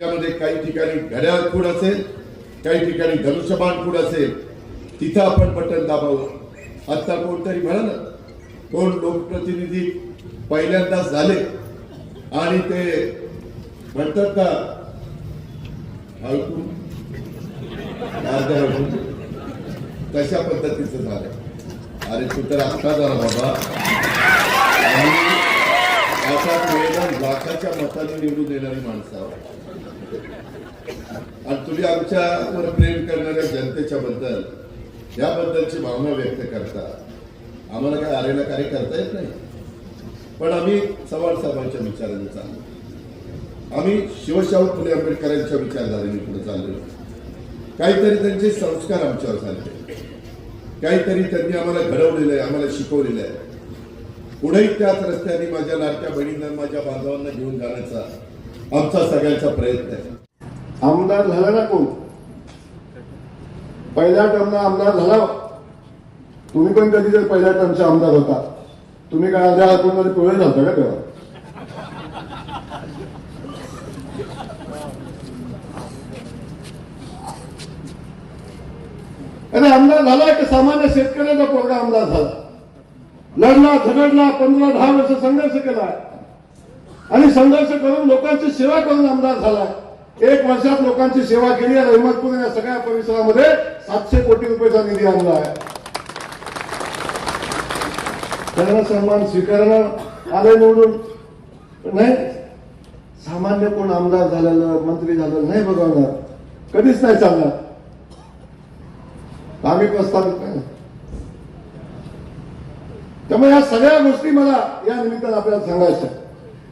त्यामध्ये काही ठिकाणी घड्याळ खूड असेल काही ठिकाणी धनुष्यबाण खूड असेल तिथं आपण बटन दाबावं. आता कोणतरी म्हणा ना कोण लोकप्रतिनिधी पहिल्यांदाच झाले आणि ते म्हणतात का हळकून कशा हो. तशा पद्धतीचं झालं. अरे तू तर आत्ता झाला बाबा. आणि लाखाच्या मताने निवडून येणारी माणसं आहोत. आणि तुम्ही आमच्यावर प्रेम करणाऱ्या जनतेच्या बद्दल याबद्दलची भावना व्यक्त करता. आम्हाला काय आलेला कार्य करता येत नाही? पण आम्ही चव्हाण साहेबांच्या विचाराने चाललो. आम्ही शिवशाहू फुले आंबेडकरांच्या विचारधारेने पुढे चाललो. काहीतरी त्यांचे संस्कार आमच्यावर झाले. काहीतरी त्यांनी आम्हाला घडवलेलं आहे आम्हाला शिकवलेलं आहे. पुढेही त्याच रस्त्याने माझ्या लाडक्या बहिणींना माझ्या बांधवांना घेऊन जाण्याचा आमचा सगळ्यांचा प्रयत्न आहे. आमदार झाला ना कोण? पहिल्या टर्मला आमदार झाला. तुम्ही पण कधी जर पहिल्या टर्मचा आमदार होता. तुम्ही काय अर्ध्या हातून पिवळे झालता का तेव्हा? अरे आमदार झाला की? सामान्य शेतकऱ्याचा पोरगा आमदार झाला. लढला झगडला पंधरा दहा वर्ष संघर्ष केला आणि संघर्ष करून लोकांची सेवा करून आमदार झाला एक वर्षात लोकांची सेवा केली आणि अहमदपूर या सगळ्या परिसरामध्ये सातशे कोटी रुपयाचा निधी आणला आहे. त्यांना सन्मान स्वीकारणं आले निवडून. नाही सामान्य कोण आमदार झालेलं मंत्री झालेलं नाही बघवणार कधीच नाही चालणार. आम्ही प्रस्तावित नाही. त्यामुळे या सगळ्या गोष्टी मला या निमित्तानं आपल्याला सांगायच्या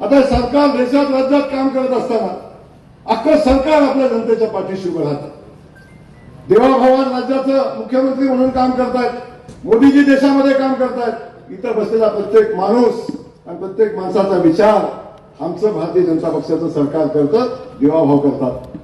आता सरकार देशात राज्यात काम करत असताना अख्खं सरकार आपल्या जनतेच्या पाठीशी उभं राहतं. देवाभावान राज्याचं मुख्यमंत्री म्हणून काम करतायत. मोदीजी देशामध्ये काम करतायत. इथं बसलेला प्रत्येक माणूस आणि प्रत्येक माणसाचा विचार आमचं भारतीय जनता पक्षाचं सरकार करतं देवाभाव करतात.